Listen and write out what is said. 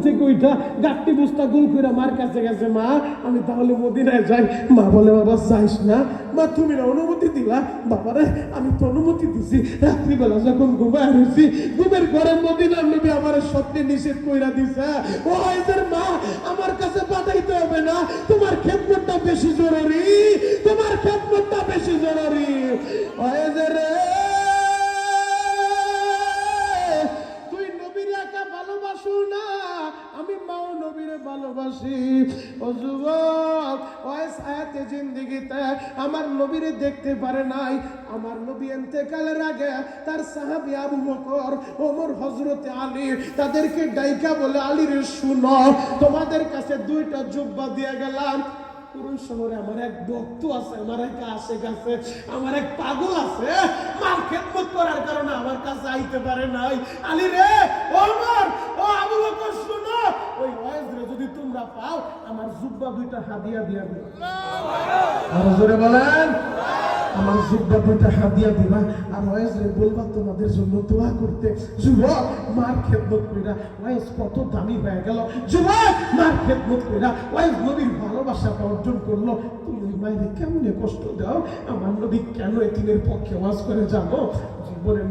থেকে ওইটা গাট্টি বুস্তা গোল করে মার কাছে গেছে, মা, আমি তাহলে মদিনায় যাই। মা বলে, বাবা, যাইস না। মা, তুমি অনুমতি দিলা? বাবারে আমি তো অনুমতি দিছি। রাত্রিবেলা যখন ঘুমায় রয়েছি ঘুমের ঘরে মদিনার নবী আমার স্বপ্নে নিষেধ কইরা দিছে। ও এদের মা, আমার কাছে পাঠাইতে হবে না। তোমার খেদমতটা বেশি জরুরি। তোমার খেদমতটা বেশি জরুরি। ওয়েজের ভালোবাসি। ও যুবক ওয়েস আয়াতে জিন্দিগিতে আমার নবীরে দেখতে পারে নাই। আমার নবী এন্তেকালের আগে তার সাহাবী আবু ওমর, হযরতে আলী তাদেরকে ডাইকা বলে, আলীর তোমাদের কাছে দুইটা জুব্বা দিয়ে গেলাম। পুরুষ শহরে আমার এক ভক্ত আছে, আমার এক আশেক আছে, আমার এক পাগল আছে। মার খেদমত করার কারণে আমার কাছে আইতে পারে নাই। আলী রে ও আমার ও আবু বকর শুনো ওই ওয়াইজ রে যদি তোমরা পাও, আমার জুব্বা দুইটা হাদিয়া দিয়া আরও জোরে বলেন। আমার জুব্বা দুইটা হাদিয়া দিবা। আর বলবা, তোমাদের জন্য দোয়া করতে, যুবক, মার খেদমত ওয়াইজ কত দামি হয়ে গেল। যুবক, মার খেদমত কইরা ওয়াইজ নবীর ভালোবাসাটা অর্জন করল। তুমি ওই কেমনে কষ্ট দাও? আমার নবী কেন এতিমের পক্ষে ওয়াজ করে জানো জীবনের